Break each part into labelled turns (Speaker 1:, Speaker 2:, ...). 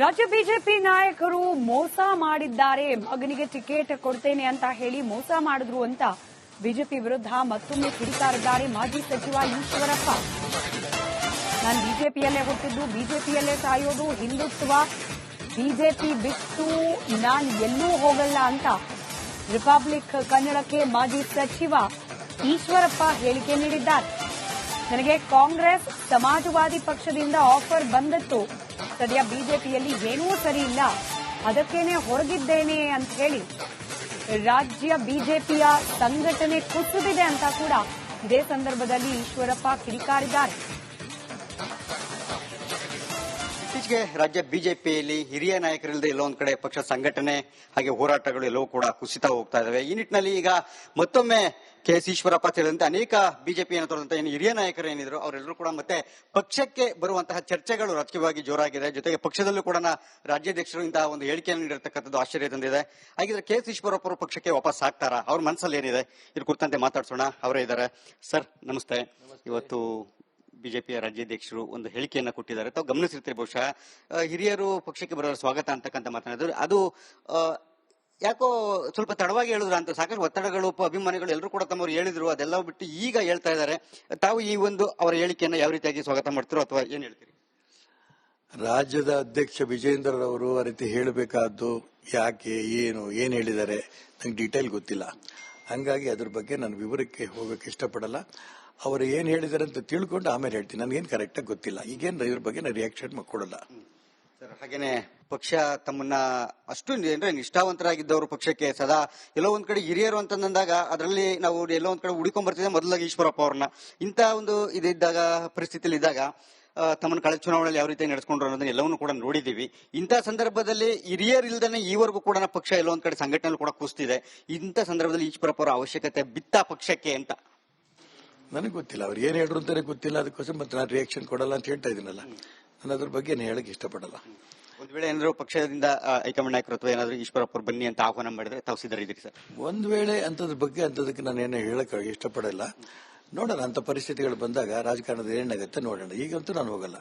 Speaker 1: ರಾಜ್ಯ ಬಿಜೆಪಿ ನಾಯಕರು ಮೋಸ ಮಾಡಿದ್ದಾರೆ. ಮಗನಿಗೆ ಟಿಕೆಟ್ ಕೊಡ್ತೇನೆ ಅಂತ ಹೇಳಿ ಮೋಸ ಮಾಡಿದ್ರು ಅಂತ ಬಿಜೆಪಿ ವಿರುದ್ಧ ಮತ್ತೊಮ್ಮೆ ಕಿಡಿಕಾರಿದ್ದಾರೆ ಮಾಜಿ ಸಚಿವ ಈಶ್ವರಪ್ಪ. ನಾನು ಬಿಜೆಪಿಯಲ್ಲೇ ಹುಟ್ಟಿದ್ದು, ಬಿಜೆಪಿಯಲ್ಲೇ ಸಾಯೋದು, ಹಿಂದುತ್ವ ಬಿಜೆಪಿ ಬಿಟ್ಟು ನಾನು ಎಲ್ಲೂ ಹೋಗಲ್ಲ ಅಂತ ರಿಪಬ್ಲಿಕ್ ಕನ್ನಡಕ್ಕೆ ಮಾಜಿ ಸಚಿವ ಈಶ್ವರಪ್ಪ ಹೇಳಿಕೆ ನೀಡಿದ್ದಾರೆ. ನನಗೆ ಕಾಂಗ್ರೆಸ್ ಸಮಾಜವಾದಿ ಪಕ್ಷದಿಂದ ಆಫರ್ ಬಂದತ್ತು. ಸದ್ಯ ಬಿಜೆಪಿಯಲ್ಲಿ ಏನೂ ಸರಿ ಇಲ್ಲ ಅದಕ್ಕೇನೆ ಹೊರಗಿದ್ದೇನೆ ಅಂತ ಹೇಳಿ ರಾಜ್ಯ ಬಿಜೆಪಿಯ ಸಂಘಟನೆ ಕುಸಿದಿದೆ ಅಂತ ಕೂಡ ಇದೇ ಸಂದರ್ಭದಲ್ಲಿ ಈಶ್ವರಪ್ಪ ಕಿಡಿಕಾರಿದ್ದಾರೆ.
Speaker 2: ಇತ್ತೀಚೆಗೆ ರಾಜ್ಯ ಬಿಜೆಪಿಯಲ್ಲಿ ಹಿರಿಯ ನಾಯಕರಿಲ್ಲದೆ ಎಲ್ಲೋ ಒಂದ್ ಕಡೆ ಪಕ್ಷ ಸಂಘಟನೆ ಹಾಗೆ ಹೋರಾಟಗಳು ಎಲ್ಲವೂ ಕೂಡ ಕುಸಿತ ಹೋಗ್ತಾ ಇದಾವೆ. ಈ ನಿಟ್ಟಿನಲ್ಲಿ ಈಗ ಮತ್ತೊಮ್ಮೆ ಕೆ ಎಸ್ ಈಶ್ವರಪ್ಪ ಸೇರಿದಂತೆ ಅನೇಕ ಬಿಜೆಪಿ ಏನು ಏನು ಹಿರಿಯ ನಾಯಕರು ಏನಿದ್ರು ಅವರೆಲ್ಲರೂ ಕೂಡ ಮತ್ತೆ ಪಕ್ಷಕ್ಕೆ ಬರುವಂತಹ ಚರ್ಚೆಗಳು ರಾಜಕೀಯವಾಗಿ ಜೋರಾಗಿದೆ. ಜೊತೆಗೆ ಪಕ್ಷದಲ್ಲೂ ಕೂಡ ರಾಜ್ಯಾಧ್ಯಕ್ಷರು ಇಂತಹ ಒಂದು ಹೇಳಿಕೆಯನ್ನು ನೀಡಿರ್ತಕ್ಕಂಥದ್ದು ಆಶ್ಚರ್ಯ ತಂದಿದೆ. ಹಾಗಿದ್ರೆ ಕೆ ಎಸ್ ಈಶ್ವರಪ್ಪ ಪಕ್ಷಕ್ಕೆ ವಾಪಸ್ ಆಗ್ತಾರಾ? ಅವ್ರ ಮನಸ್ಸಲ್ಲಿ ಏನಿದೆ? ಇದ್ರ ಕುರಿತಂತೆ ಮಾತಾಡ್ಸೋಣ. ಅವರೇ ಇದ್ದಾರೆ. ಸರ್, ನಮಸ್ತೆ. ಇವತ್ತು ಬಿಜೆಪಿಯ ರಾಜ್ಯಾಧ್ಯಕ್ಷರು ಒಂದು ಹೇಳಿಕೆಯನ್ನು ಕೊಟ್ಟಿದ್ದಾರೆ. ತಾವು ಗಮನಿಸಿರ್ತೀರಿ ಬಹುಶಃ. ಹಿರಿಯರು ಪಕ್ಷಕ್ಕೆ ಬರೋರು ಸ್ವಾಗತ ಅಂತಕ್ಕಂಥ ಮಾತನಾಡಿದ್ರು. ಅದು ಯಾಕೋ ಸ್ವಲ್ಪ ತಡವಾಗಿ ಹೇಳಿದ್ರು ಅಂತ, ಸಾಕಷ್ಟು ಒತ್ತಡಗಳು ಅಭಿಮಾನಿಗಳು ಎಲ್ಲರೂ ಕೂಡ ತಮ್ಮವ್ರು ಹೇಳಿದ್ರು. ಅದೆಲ್ಲ ಬಿಟ್ಟು ಈಗ ಹೇಳ್ತಾ ಇದ್ದಾರೆ. ತಾವು ಈ ಒಂದು ಅವರ ಹೇಳಿಕೆಯನ್ನು ಯಾವ ರೀತಿಯಾಗಿ ಸ್ವಾಗತ ಮಾಡ್ತಿರೋ ಅಥವಾ ಏನ್ ಹೇಳ್ತೀರಿ?
Speaker 3: ರಾಜ್ಯದ ಅಧ್ಯಕ್ಷ ವಿಜೇಂದ್ರರವರು ಆ ರೀತಿ ಹೇಳಬೇಕಾದ್ದು ಯಾಕೆ, ಏನು, ಏನ್ ಹೇಳಿದ್ದಾರೆ, ನಂಗೆ ಡೀಟೇಲ್ ಗೊತ್ತಿಲ್ಲ. ಹಂಗಾಗಿ ಅದ್ರ ಬಗ್ಗೆ ನಾನು ವಿವರಕ್ಕೆ ಹೋಗಕ್ಕೆ ಇಷ್ಟಪಡಲ್ಲ. ಅವರು ಏನ್ ಹೇಳಿದ್ದಾರೆ ಅಂತ ತಿಳ್ಕೊಂಡು ಆಮೇಲೆ ಹೇಳ್ತೀನಿ. ನನಗೇನು ಕರೆಕ್ಟಾಗಿ ಗೊತ್ತಿಲ್ಲ. ಈಗೇನು ಇವ್ರ ಬಗ್ಗೆ ನಾನು ರಿಯಾಕ್ಷನ್ ಕೊಡಲ್ಲ
Speaker 2: ಸರ್, ಹಾಗೇನೆ ಪಕ್ಷ ತಮ್ಮನ್ನ ಅಷ್ಟು ಏನ್ರ ನಿಷ್ಠಾವಂತರಾಗಿದ್ದವರು ಪಕ್ಷಕ್ಕೆ ಸದಾ ಎಲ್ಲೋ ಒಂದ್ ಕಡೆ ಹಿರಿಯರು ಅಂತಂದಾಗ ಅದರಲ್ಲಿ ನಾವು ಎಲ್ಲೋ ಒಂದ್ ಕಡೆ ಹುಡುಕೊಂಡ್ ಬರ್ತಿದ್ದೆ ಮೊದಲಾಗಿ ಈಶ್ವರಪ್ಪ ಅವ್ರನ್ನ. ಇಂತ ಒಂದು ಇದಿದ್ದಾಗ ಪರಿಸ್ಥಿತಿಯಲ್ಲಿ ಇದ್ದಾಗ ತಮ್ಮನ್ನ ಕಳೆದ ಚುನಾವಣೆಯಲ್ಲಿ ಯಾವ ರೀತಿ ನಡೆಸ್ಕೊಂಡ್ರು ಅನ್ನೋದನ್ನ ಎಲ್ಲವನ್ನೂ ಕೂಡ ನೋಡಿದೀವಿ ಇಂಥ ಸಂದರ್ಭದಲ್ಲಿ ಹಿರಿಯರಿಲ್ದೇ ಈವರೆಗೂ ಕೂಡ ಪಕ್ಷ ಎಲ್ಲೊಂದ್ ಒಂದ್ ಕಡೆ ಸಂಘಟನೆ ಕೂಡ ಕುಸ್ತಿದೆ. ಇಂಥ ಸಂದರ್ಭದಲ್ಲಿ ಈಶ್ವರಪ್ಪ ಅವರ ಅವಶ್ಯಕತೆ ಬಿತ್ತ ಪಕ್ಷಕ್ಕೆ ಅಂತ.
Speaker 3: ನನಗೆ ಗೊತ್ತಿಲ್ಲ. ಅವ್ರು ಏನ್ ಹೇಳಿದ್ರು ಅಂತಾನೆ ಗೊತ್ತಿಲ್ಲ. ಅದಕ್ಕೋಸ್ಕರ ಮತ್ತೆ ನಾನು ರಿಯಾಕ್ಷನ್ ಕೊಡಲ್ಲ ಅಂತ ಹೇಳ್ತಾ ಇದೀನಲ್ಲ ನಾನು ಅದ್ರ ಬಗ್ಗೆ ಹೇಳಕ್ಕೆ ಹೇಳಕ್ ಇಷ್ಟಪಡಲ್ಲ.
Speaker 2: ಒಂದ್ ವೇಳೆ ಏನಾದ್ರು ಪಕ್ಷದಿಂದ ಹೈಕಮಾಂಡ್ ನಾಯಕರು ಅಥವಾ ಏನಾದ್ರು ಈಶ್ವರಪ್ಪ ಅವ್ರು ಬನ್ನಿ ಅಂತ ಆಹ್ವಾನ ಮಾಡಿದ್ರೆ ತಾವು ಸಿದ್ಧರಿದ್ದೀರಿ ಸರ್.
Speaker 3: ಒಂದ್ ವೇಳೆ ಅಂತದ್ರ ಬಗ್ಗೆ ಅಂತದಕ್ಕೆ ನಾನು ಏನು ಹೇಳಕ್ ಇಷ್ಟಪಡಲ್ಲ. ನೋಡೋಣ ಅಂತ ಪರಿಸ್ಥಿತಿಗಳು ಬಂದಾಗ ರಾಜಕಾರಣದ ಏನಾಗುತ್ತೆ ನೋಡೋಣ. ಈಗಂತೂ ನಾನು ಹೋಗಲ್ಲ.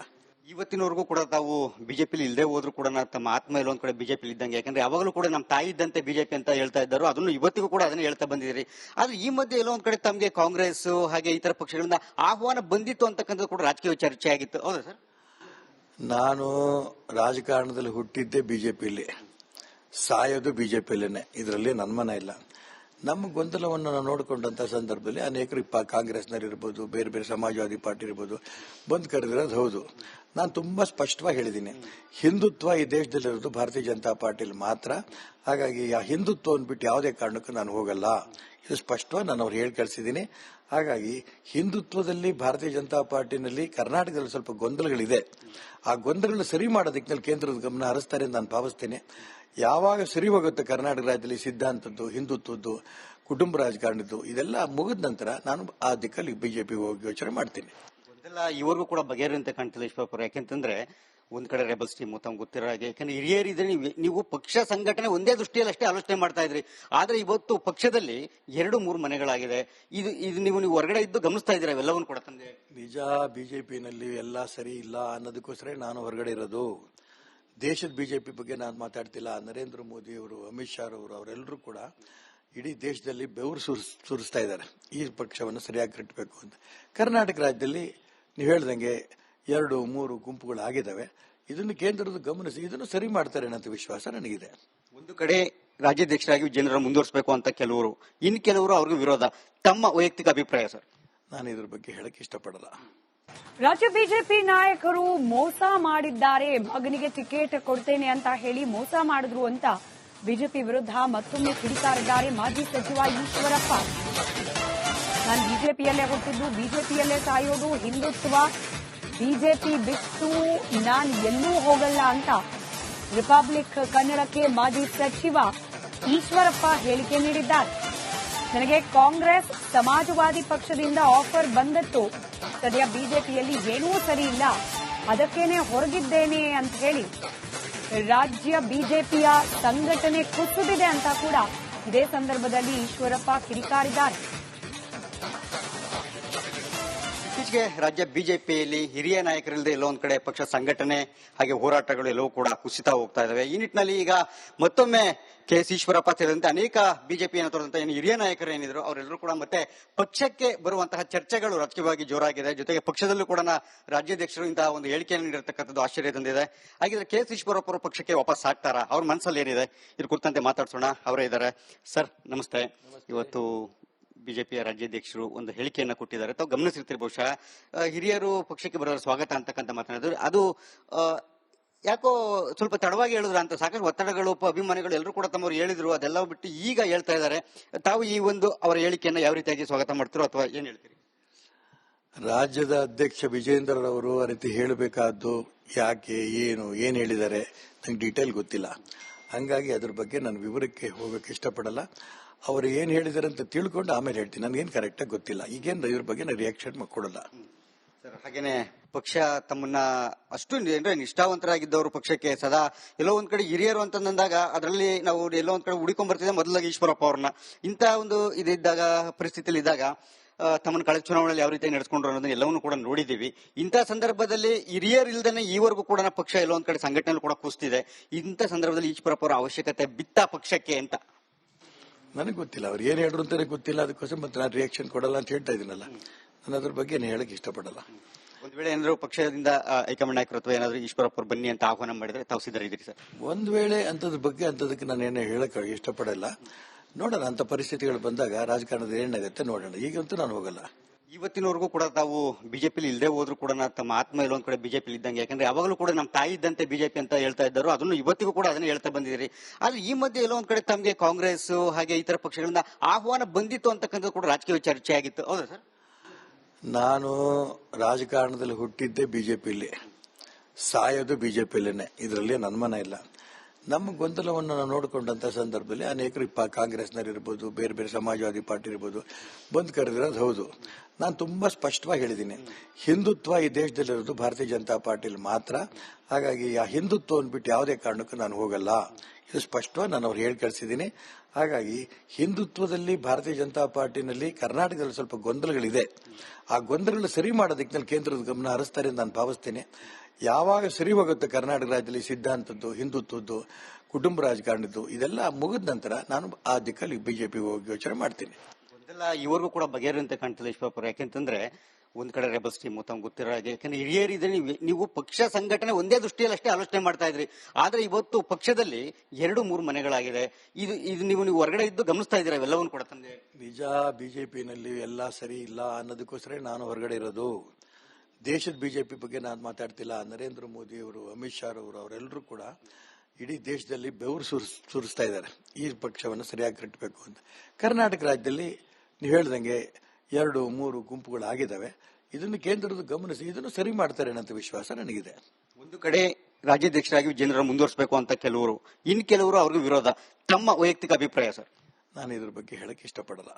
Speaker 2: ಇವತ್ತಿನವರೆಗೂ ಕೂಡ ತಾವು ಬಿಜೆಪಿಲಿ ಇಲ್ಲದೆ ಹೋದ್ರು ಕೂಡ ತಮ್ಮ ಆತ್ಮ ಎಲ್ಲ ಒಂದ್ ಕಡೆ ಬಿಜೆಪಿ ಇದ್ದಂಗೆ. ಯಾಕಂದ್ರೆ ಯಾವಾಗಲೂ ಕೂಡ ನಮ್ಮ ತಾಯಿ ಇದ್ದಂತೆ ಬಿಜೆಪಿ ಅಂತ ಹೇಳ್ತಾ ಇದ್ದಾರೆ. ಅದನ್ನು ಇವತ್ತಿಗೂ ಕೂಡ ಅದನ್ನ ಹೇಳ್ತಾ ಬಂದಿದ್ದೀರಿ. ಆದ್ರೆ ಈ ಮಧ್ಯೆ ಎಲ್ಲೋ ಒಂದ್ ಕಡೆ ತಮಗೆ ಕಾಂಗ್ರೆಸ್ ಹಾಗೆ ಇತರ ಪಕ್ಷಗಳಿಂದ ಆಹ್ವಾನ ಬಂದಿತ್ತು ಅಂತಕ್ಕಂಥದ್ದು ಕೂಡ ರಾಜಕೀಯ ಚರ್ಚೆ ಆಗಿತ್ತು. ಹೌದಾ ಸರ್?
Speaker 3: ನಾನು ರಾಜಕಾರಣದಲ್ಲಿ ಹುಟ್ಟಿದ್ದೆ ಬಿಜೆಪಿಲಿ. ಸಾಯೋದು ಬಿಜೆಪಿಲೇನೆ. ಇದರಲ್ಲಿ ನನ್ನ ಮನ ಇಲ್ಲ. ನಮ್ಮ ಗೊಂದಲವನ್ನು ನಾವು ನೋಡಿಕೊಂಡಂತ ಸಂದರ್ಭದಲ್ಲಿ ಅನೇಕರು ಇಪ್ಪ ಕಾಂಗ್ರೆಸ್ನಲ್ಲಿರ್ಬೋದು, ಬೇರೆ ಬೇರೆ ಸಮಾಜವಾದಿ ಪಾರ್ಟಿ ಇರ್ಬೋದು ಬಂದು ಕರೆದಿರೋದು ಹೌದು. ನಾನು ತುಂಬಾ ಸ್ಪಷ್ಟವಾಗಿ ಹೇಳಿದ್ದೀನಿ. ಹಿಂದುತ್ವ ಈ ದೇಶದಲ್ಲಿರೋದು ಭಾರತೀಯ ಜನತಾ ಪಾರ್ಟಿಲಿ ಮಾತ್ರ. ಹಾಗಾಗಿ ಆ ಹಿಂದುತ್ವವನ್ನು ಬಿಟ್ಟು ಯಾವುದೇ ಕಾರಣಕ್ಕೂ ನಾನು ಹೋಗಲ್ಲ. ಇದು ಸ್ಪಷ್ಟವಾಗಿ ನಾನು ಅವ್ರು ಹೇಳಿ ಕಳಿಸಿದ್ದೀನಿ. ಹಾಗಾಗಿ ಹಿಂದುತ್ವದಲ್ಲಿ ಭಾರತೀಯ ಜನತಾ ಪಾರ್ಟಿನಲ್ಲಿ ಕರ್ನಾಟಕದಲ್ಲಿ ಸ್ವಲ್ಪ ಗೊಂದಲಗಳಿದೆ. ಆ ಗೊಂದಲಗಳನ್ನು ಸರಿ ಮಾಡೋದಕ್ಕೆ ಕೇಂದ್ರದ ಗಮನ ಹರಿಸ್ತಾರೆ ಅಂತ ನಾನು ಭಾವಿಸ್ತೇನೆ. ಯಾವಾಗ ಸರಿ ಹೋಗುತ್ತೆ ಕರ್ನಾಟಕ ರಾಜ್ಯದಲ್ಲಿ ಸಿದ್ಧಾಂತದ್ದು, ಹಿಂದುತ್ವದ್ದು, ಕುಟುಂಬ ರಾಜಕಾರಣದ್ದು, ಇದೆಲ್ಲ ಮುಗಿದ ನಂತರ ನಾನು ಆ ದಿಕ್ಕಲ್ಲಿ ಬಿಜೆಪಿ ಹೋಗಿ ಯೋಚನೆ ಮಾಡ್ತೀನಿ.
Speaker 2: ಇವರಿಗೂ ಕೂಡ ಬಗೆಹರಿಯಂತೆ ಕಾಣ್ತಿಲ್ಲ ಈಶ್ವರಪ್ಪ ಅವರು. ಯಾಕೆಂತಂದ್ರೆ ಒಂದ್ ಕಡೆ ರೆಬಲ್ಸ್ ಟೀಮ್, ತಮ್ಗೆ ಗೊತ್ತಿರೋ ಹಾಗೆ. ಯಾಕಂದ್ರೆ ಹಿರಿಯರಿದ್ರೆ ನೀವು- ನೀವು ಪಕ್ಷ ಸಂಘಟನೆ ಒಂದೇ ದೃಷ್ಟಿಯಲ್ಲಿ ಅಷ್ಟೇ ಆಲೋಚನೆ ಮಾಡ್ತಾ ಇದ್ರಿ. ಆದ್ರೆ ಇವತ್ತು ಪಕ್ಷದಲ್ಲಿ ಎರಡು, ಮೂರು ಮನೆಗಳಾಗಿದೆ. ಇದು ಇದು ನೀವು ನೀವು ಹೊರಗಡೆ ಇದ್ದು ಗಮನಿಸ್ತಾ ಇದ್ದೀರಾ ಇವೆಲ್ಲವನ್ನು ಕೂಡ ತಂದೆ?
Speaker 3: ನಿಜ, ಬಿಜೆಪಿನಲ್ಲಿ ಎಲ್ಲ ಸರಿ ಇಲ್ಲ ಅನ್ನೋದಕ್ಕೋಸ್ಕರ ನಾನು ಹೊರಗಡೆ ಇರೋದು. ದೇಶದ ಬಿಜೆಪಿ ಬಗ್ಗೆ ನಾನು ಮಾತಾಡ್ತಿಲ್ಲ. ನರೇಂದ್ರ ಮೋದಿ ಅವರು, ಅಮಿತ್ ಶಾ ಅವರು ಅವರೆಲ್ಲರೂ ಕೂಡ ಇಡೀ ದೇಶದಲ್ಲಿ ಬೆವರು ಸುರಿಸ್, ಸುರಿಸ್ತಾ ಇದ್ದಾರೆ. ಈ ಪಕ್ಷವನ್ನು ಸರಿಯಾಗಿ ಕಟ್ಟಬೇಕು ಅಂತ. ಕರ್ನಾಟಕ ರಾಜ್ಯದಲ್ಲಿ ನೀವು ಹೇಳ್ದಂಗೆ ಎರಡು ಮೂರು ಗುಂಪುಗಳು ಆಗಿದ್ದಾವೆ ಇದನ್ನು ಕೇಂದ್ರದ ಗಮನಿಸಿ ಇದನ್ನು ಸರಿ ಮಾಡ್ತಾರೆ ಅನ್ನೋ ವಿಶ್ವಾಸ ನನಗಿದೆ.
Speaker 2: ಒಂದು ಕಡೆ ರಾಜ್ಯಾಧ್ಯಕ್ಷರಾಗಿ ಜನರ ಮುಂದುವರಿಸಬೇಕು ಅಂತ ಕೆಲವರು ಇನ್ ಕೆಲವರು ಅವ್ರಿಗೆ ವಿರೋಧ. ತಮ್ಮ ವೈಯಕ್ತಿಕ ಅಭಿಪ್ರಾಯ ಸರ್.
Speaker 3: ನಾನು ಇದ್ರ ಬಗ್ಗೆ ಹೇಳಕ್ ಇಷ್ಟಪಡಲ್ಲ.
Speaker 1: ರಾಜ್ಯ ಬಿಜೆಪಿ ನಾಯಕರು ಮೋಸ ಮಾಡಿದ್ದಾರೆ. ಮಗನಿಗೆ ಟಿಕೆಟ್ ಕೊಡ್ತೇನೆ ಅಂತ ಹೇಳಿ ಮೋಸ ಮಾಡಿದ್ರು ಅಂತ ಬಿಜೆಪಿ ವಿರುದ್ಧ ಮತ್ತೊಮ್ಮೆ ಕಿಡಿಕಾರಿದ್ದಾರೆ ಮಾಜಿ ಸಚಿವ ಈಶ್ವರಪ್ಪ. ನಾನು ಬಿಜೆಪಿಯಲ್ಲೇ ಹುಟ್ಟಿದ್ದು ಬಿಜೆಪಿಯಲ್ಲೇ ಸಾಯೋದು ಹಿಂದುತ್ವ ಬಿಜೆಪಿ ಬಿಟ್ಟು ನಾನು ಎಲ್ಲೂ ಹೋಗಲ್ಲ ಅಂತ ರಿಪಬ್ಲಿಕ್ ಕನ್ನಡಕ್ಕೆ ಮಾಜಿ ಸಚಿವ ಈಶ್ವರಪ್ಪ ಹೇಳಿಕೆ ನೀಡಿದ್ದಾರೆ. ನನಗೆ ಕಾಂಗ್ರೆಸ್ ಸಮಾಜವಾದಿ ಪಕ್ಷದಿಂದ ಆಫರ್ ಬಂದತ್ತು ಸದ್ಯ ಬಿಜೆಪಿಯಲ್ಲಿ ಏನೂ ಸರಿ ಇಲ್ಲ. ಅದಕ್ಕೇನೆ ಹೊರಗಿದ್ದೇನೆ ಅಂತ ಹೇಳಿ ರಾಜ್ಯ ಬಿಜೆಪಿಯ ಸಂಘಟನೆ ಕುಸಿದಿದೆ ಅಂತ ಕೂಡ ಇದೇ ಸಂದರ್ಭದಲ್ಲಿ ಈಶ್ವರಪ್ಪ ಕಿಡಿಕಾರಿದ್ದಾರೆ.
Speaker 2: ಇತ್ತೀಚೆಗೆ ರಾಜ್ಯ ಬಿಜೆಪಿಯಲ್ಲಿ ಹಿರಿಯ ನಾಯಕರಿಲ್ಲದೆ ಎಲ್ಲೋ ಒಂದು ಕಡೆ ಪಕ್ಷ ಸಂಘಟನೆ ಹಾಗೆ ಹೋರಾಟಗಳು ಎಲ್ಲವೂ ಕೂಡ ಕುಸಿತ ಹೋಗ್ತಾ ಇದಾವೆ. ಈ ನಿಟ್ಟಿನಲ್ಲಿ ಈಗ ಮತ್ತೊಮ್ಮೆ ಕೆ ಎಸ್ ಈಶ್ವರಪ್ಪ ಸೇರಿದಂತೆ ಅನೇಕ ಬಿಜೆಪಿ ತೋರಿದಂತ ಏನು ಹಿರಿಯ ನಾಯಕರು ಏನಿದ್ರು ಅವರೆಲ್ಲರೂ ಕೂಡ ಮತ್ತೆ ಪಕ್ಷಕ್ಕೆ ಬರುವಂತಹ ಚರ್ಚೆಗಳು ರಾಜಕೀಯವಾಗಿ ಜೋರಾಗಿದೆ. ಜೊತೆಗೆ ಪಕ್ಷದಲ್ಲೂ ಕೂಡ ರಾಜ್ಯಾಧ್ಯಕ್ಷರು ಇಂತಹ ಒಂದು ಹೇಳಿಕೆಯನ್ನು ನೀಡಿರ್ತಕ್ಕಂಥದ್ದು ಆಶ್ಚರ್ಯ ತಂದಿದೆ. ಹಾಗಿದ್ರೆ ಕೆ ಎಸ್ ಈಶ್ವರಪ್ಪ ಅವರು ಪಕ್ಷಕ್ಕೆ ವಾಪಸ್ ಆಗ್ತಾರಾ? ಅವ್ರ ಮನಸ್ಸಲ್ಲಿ ಏನಿದೆ ಇದ್ರ ಕುರಿತಂತೆ ಮಾತಾಡ್ಸೋಣ. ಅವರೇ ಇದ್ದಾರೆ. ಸರ್ ನಮಸ್ತೆ. ಇವತ್ತು ಬಿಜೆಪಿಯ ರಾಜ್ಯಾಧ್ಯಕ್ಷರು ಒಂದು ಹೇಳಿಕೆಯನ್ನು ಕೊಟ್ಟಿದ್ದಾರೆ. ತಾವು ಗಮನಿಸಿರ್ತೀರಿ ಬಹುಶಃ. ಹಿರಿಯರು ಪಕ್ಷಕ್ಕೆ ಬರೋ ಸ್ವಾಗತ ಅಂತಕ್ಕಂಥ ಮಾತನಾಡಿದ್ರು. ಅದು ಯಾಕೋ ಸ್ವಲ್ಪ ತಡವಾಗಿ ಹೇಳಿದ್ರು ಅಂತ ಸಾಕಷ್ಟು ಒತ್ತಡಗಳು ಅಭಿಮಾನಿಗಳು ಎಲ್ಲರೂ ಕೂಡ ತಮ್ಮವ್ರು ಹೇಳಿದ್ರು. ಅದೆಲ್ಲ ಬಿಟ್ಟು ಈಗ ಹೇಳ್ತಾ ಇದ್ದಾರೆ. ತಾವು ಈ ಒಂದು ಅವರ ಹೇಳಿಕೆಯನ್ನು ಯಾವ ರೀತಿಯಾಗಿ ಸ್ವಾಗತ ಮಾಡ್ತೀರೋ ಅಥವಾ ಏನ್ ಹೇಳ್ತೀರಿ?
Speaker 3: ರಾಜ್ಯದ ಅಧ್ಯಕ್ಷ ವಿಜೇಂದ್ರರವರು ಆ ರೀತಿ ಹೇಳಬೇಕಾದ್ದು ಯಾಕೆ, ಏನು, ಏನ್ ಹೇಳಿದ್ದಾರೆ, ನಂಗೆ ಡೀಟೇಲ್ ಗೊತ್ತಿಲ್ಲ. ಹಂಗಾಗಿ ಅದ್ರ ಬಗ್ಗೆ ನಾನು ವಿವರಕ್ಕೆ ಹೋಗಕ್ಕೆ ಇಷ್ಟಪಡಲ್ಲ. ಅವರು ಏನ್ ಹೇಳಿದ್ದಾರೆ ಅಂತ ತಿಳ್ಕೊಂಡು ಆಮೇಲೆ ಹೇಳ್ತೀನಿ. ನನಗೇನು ಕರೆಕ್ಟಾಗಿ ಗೊತ್ತಿಲ್ಲ. ಈಗೇನು ಇವ್ರ ಬಗ್ಗೆ ನಾನು ರಿಯಾಕ್ಷನ್ ಕೊಡಲ್ಲ.
Speaker 2: ಸರ್, ಹಾಗೇನೆ ಪಕ್ಷ ತಮ್ಮನ್ನ ಅಷ್ಟು ಅಂದ್ರೆ ನಿಷ್ಠಾವಂತರಾಗಿದ್ದವರು ಪಕ್ಷಕ್ಕೆ ಸದಾ ಎಲ್ಲೋ ಒಂದ್ ಕಡೆ ಹಿರಿಯರು ಅಂತಂದಾಗ ಅದರಲ್ಲಿ ನಾವು ಎಲ್ಲೋ ಒಂದ್ ಕಡೆ ಹುಡುಕೊಂಡ್ ಬರ್ತಿದ್ದೆ ಮೊದಲಾಗಿ ಈಶ್ವರಪ್ಪ ಅವ್ರನ್ನ. ಇಂತ ಒಂದು ಇದಿದ್ದಾಗ ಪರಿಸ್ಥಿತಿಯಲ್ಲಿ ಇದ್ದಾಗ ತಮ್ಮನ್ನು ಕಳೆದ ಚುನಾವಣೆಯಲ್ಲಿ ಯಾವ ರೀತಿ ನಡೆಸಿಕೊಂಡ್ರು ಅನ್ನೋದನ್ನ ಎಲ್ಲವನ್ನು ಕೂಡ ನೋಡಿದೀವಿ ಇಂಥ ಸಂದರ್ಭದಲ್ಲಿ ಹಿರಿಯರಿಲ್ದೇನೆ ಈವರೆಗೂ ಕೂಡ ಪಕ್ಷ ಎಲ್ಲೋ ಒಂದ್ ಕಡೆ ಸಂಘಟನೆ ಕೂಡ ಕುಸ್ತಿದೆ ಇಂಥ ಸಂದರ್ಭದಲ್ಲಿ ಈಶ್ವರಪ್ಪ ಅವರ ಅವಶ್ಯಕತೆ ಬಿತ್ತ ಪಕ್ಷಕ್ಕೆ ಅಂತ.
Speaker 3: ನನಗೆ ಗೊತ್ತಿಲ್ಲ. ಅವ್ರು ಏನ್ ಹೇಳ್ರು ಅಂತಾನೆ ಗೊತ್ತಿಲ್ಲ. ಅದಕ್ಕೋಸ್ಕರ ಮತ್ತೆ ನಾನು ರಿಯಾಕ್ಷನ್ ಕೊಡಲ್ಲ ಅಂತ ಹೇಳ್ತಾ ಇದೀನಲ್ಲ ನಾನು ಅದ್ರ ಬಗ್ಗೆ ಏನು ಹೇಳಕ್ ಇಷ್ಟಪಡಲ್ಲ.
Speaker 2: ಒಂದ್ ವೇಳೆ ಏನಾದ್ರು ಪಕ್ಷದಿಂದ ಹೈಕಮಾಂಡ್ ನಾಯಕರು ಅಥವಾ ಏನಾದ್ರು ಈಶ್ವರಪ್ಪ ಬನ್ನಿ ಅಂತ ಆಹ್ವಾನ ಮಾಡಿದ್ರೆ ತಾವು ಇದ್ರಿ ಸರ್?
Speaker 3: ಒಂದ್ ವೇಳೆ ಅಂತದ್ರ ಬಗ್ಗೆ ಅಂತದಕ್ಕೆ ನಾನು ಏನೇ ಹೇಳಕ್ ಇಷ್ಟಪಡಲ್ಲ. ನೋಡೋಣ ಅಂತ ಪರಿಸ್ಥಿತಿಗಳು ಬಂದಾಗ ರಾಜಕಾರಣದ ಏನಾಗುತ್ತೆ ನೋಡೋಣ. ಈಗಂತೂ ನಾನು ಹೋಗಲ್ಲ.
Speaker 2: ಇವತ್ತಿನವರೆಗೂ ಕೂಡ ತಾವು ಬಿಜೆಪಿಲಿ ಇಲ್ಲದೆ ಹೋದ್ರು ಕೂಡ ತಮ್ಮ ಆತ್ಮ ಎಲ್ಲೊಂದ್ ಕಡೆ ಬಿಜೆಪಿ ಇದ್ದಂಗೆ. ಯಾಕಂದ್ರೆ ಯಾವಾಗಲೂ ಕೂಡ ನಮ್ಮ ತಾಯಿ ಇದ್ದಂತೆ ಬಿಜೆಪಿ ಅಂತ ಹೇಳ್ತಾ ಇದ್ದರು. ಅದನ್ನು ಇವತ್ತಿಗೂ ಕೂಡ ಅದನ್ನ ಹೇಳ್ತಾ ಬಂದಿದ್ದೀರಿ. ಆದ್ರೆ ಈ ಮಧ್ಯೆ ಎಲ್ಲೋ ಒಂದ್ ಕಡೆ ತಮಗೆ ಕಾಂಗ್ರೆಸ್ ಹಾಗೆ ಇತರ ಪಕ್ಷಗಳಿಂದ ಆಹ್ವಾನ ಬಂದಿತ್ತು ಅಂತಕ್ಕಂಥದ್ದು ಕೂಡ ರಾಜಕೀಯ ಚರ್ಚೆ ಆಗಿತ್ತು. ಹೌದಾ ಸರ್?
Speaker 3: ನಾನು ರಾಜಕಾರಣದಲ್ಲಿ ಹುಟ್ಟಿದ್ದೆ ಬಿಜೆಪಿಲಿ. ಸಾಯೋದು ಬಿಜೆಪಿಲೇನೆ. ಇದರಲ್ಲಿ ನನ್ನ ಮನ ಇಲ್ಲ. ನಮ್ಮ ಗೊಂದಲವನ್ನು ನಾವು ನೋಡಿಕೊಂಡಂತ ಸಂದರ್ಭದಲ್ಲಿ ಅನೇಕರು ಇಪ್ಪ ಕಾಂಗ್ರೆಸ್ನವ್ರು ಇರ್ಬೋದು ಬೇರೆ ಬೇರೆ ಸಮಾಜವಾದಿ ಪಾರ್ಟಿ ಇರ್ಬೋದು ಬಂದು ಕರೆದಿರೋದು ಹೌದು. ನಾನು ತುಂಬಾ ಸ್ಪಷ್ಟವಾಗಿ ಹೇಳಿದ್ದೀನಿ. ಹಿಂದುತ್ವ ಈ ದೇಶದಲ್ಲಿರೋದು ಭಾರತೀಯ ಜನತಾ ಪಾರ್ಟಿಲಿ ಮಾತ್ರ. ಹಾಗಾಗಿ ಆ ಹಿಂದುತ್ವವನ್ನು ಬಿಟ್ಟು ಯಾವುದೇ ಕಾರಣಕ್ಕೂ ನಾನು ಹೋಗಲ್ಲ. ಇದು ಸ್ಪಷ್ಟವಾಗಿ ನಾನು ಅವ್ರು ಹೇಳಿ ಕಳಿಸಿದ್ದೀನಿ. ಹಾಗಾಗಿ ಹಿಂದುತ್ವದಲ್ಲಿ ಭಾರತೀಯ ಜನತಾ ಪಾರ್ಟಿನಲ್ಲಿ ಕರ್ನಾಟಕದಲ್ಲಿ ಸ್ವಲ್ಪ ಗೊಂದಲಗಳಿದೆ. ಆ ಗೊಂದಲಗಳು ಸರಿ ಮಾಡೋದಕ್ಕೆ ನಾನು ಕೇಂದ್ರದ ಗಮನ ಹರಿಸ್ತಾರೆ ನಾನು ಭಾವಿಸ್ತೇನೆ. ಯಾವಾಗ ಸರಿ ಹೋಗುತ್ತೆ ಕರ್ನಾಟಕ ರಾಜ್ಯದಲ್ಲಿ ಸಿದ್ಧಾಂತದ್ದು ಹಿಂದುತ್ವದ್ದು ಕುಟುಂಬ ರಾಜಕಾರಣದ್ದು ಇದೆಲ್ಲ ಮುಗಿದ ನಂತರ ನಾನು ಆ ದಿಕ್ಕಲ್ಲಿ ಬಿಜೆಪಿಗೆ ಹೋಗಿ ಯೋಚನೆ ಮಾಡ್ತೀನಿ.
Speaker 2: ಒಂದೆಲ್ಲ ಇವರೆಗೂ ಕೂಡ ಬಗೆಹರಿದಂತೆ ಕಾಣ್ತದೆ ಈಶ್ವರಪ್ಪ ಯಾಕೆಂತಂದ್ರೆ ಒಂದ್ ಕಡೆ ರೆಬಲ್ಸ್ ಟೀಮ್ ತಮ್ಗೆ ಗೊತ್ತಿರೋ ಹಾಗೆ. ಯಾಕಂದ್ರೆ ಹಿರಿಯರಿದ್ರೆ ನೀವು ನೀವು ಪಕ್ಷ ಸಂಘಟನೆ ಒಂದೇ ದೃಷ್ಟಿಯಲ್ಲಿ ಅಷ್ಟೇ ಆಲೋಚನೆ ಮಾಡ್ತಾ ಇದ್ರಿ. ಆದ್ರೆ ಇವತ್ತು ಪಕ್ಷದಲ್ಲಿ ಎರಡು ಮೂರು ಮನೆಗಳಾಗಿದೆ. ಇದು ಇದು ನೀವು ನೀವು ಹೊರಗಡೆ ಇದ್ದು ಗಮನಿಸ್ತಾ ಇದ್ದೀರಾ? ಇವೆಲ್ಲವನ್ನು ಕೂಡ ತಂದೆ?
Speaker 3: ನಿಜ ಬಿಜೆಪಿನಲ್ಲಿ ಎಲ್ಲ ಸರಿ ಇಲ್ಲ ಅನ್ನೋದಕ್ಕೋಸ್ಕರ ನಾನು ಹೊರಗಡೆ ಇರೋದು. ದೇಶದ ಬಿಜೆಪಿ ಬಗ್ಗೆ ನಾನು ಮಾತಾಡ್ತಿಲ್ಲ ನರೇಂದ್ರ ಮೋದಿ ಅವರು ಅಮಿತ್ ಶಾ ಅವರು ಅವರೆಲ್ಲರೂ ಕೂಡ ಇಡೀ ದೇಶದಲ್ಲಿ ಬೆವರು ಸುರಿಸ್ ಸುರಿಸ್ತಾ ಇದ್ದಾರೆ. ಈ ಪಕ್ಷವನ್ನು ಸರಿಯಾಗಿ ಕಟ್ಟಬೇಕು ಅಂತ. ಕರ್ನಾಟಕ ರಾಜ್ಯದಲ್ಲಿ ನೀವು ಹೇಳ್ದಂಗೆ ಎರಡು ಮೂರು ಗುಂಪುಗಳು ಆಗಿದ್ದಾವೆ ಇದನ್ನು ಕೇಂದ್ರದ ಗಮನಿಸಿ ಇದನ್ನು ಸರಿ ಮಾಡ್ತಾರೆ ಅನ್ನೋ ವಿಶ್ವಾಸ ನನಗಿದೆ.
Speaker 2: ಒಂದು ಕಡೆ ರಾಜ್ಯಾಧ್ಯಕ್ಷರಾಗಿ ಜನರ ಮುಂದುವರಿಸಬೇಕು ಅಂತ ಕೆಲವರು ಇನ್ನು ಕೆಲವರು ಅವ್ರಿಗೂ ವಿರೋಧ. ತಮ್ಮ ವೈಯಕ್ತಿಕ ಅಭಿಪ್ರಾಯ ಸರ್.
Speaker 3: ನಾನು ಇದ್ರ ಬಗ್ಗೆ ಹೇಳಕ್ಕೆ ಇಷ್ಟಪಡಲ್ಲ.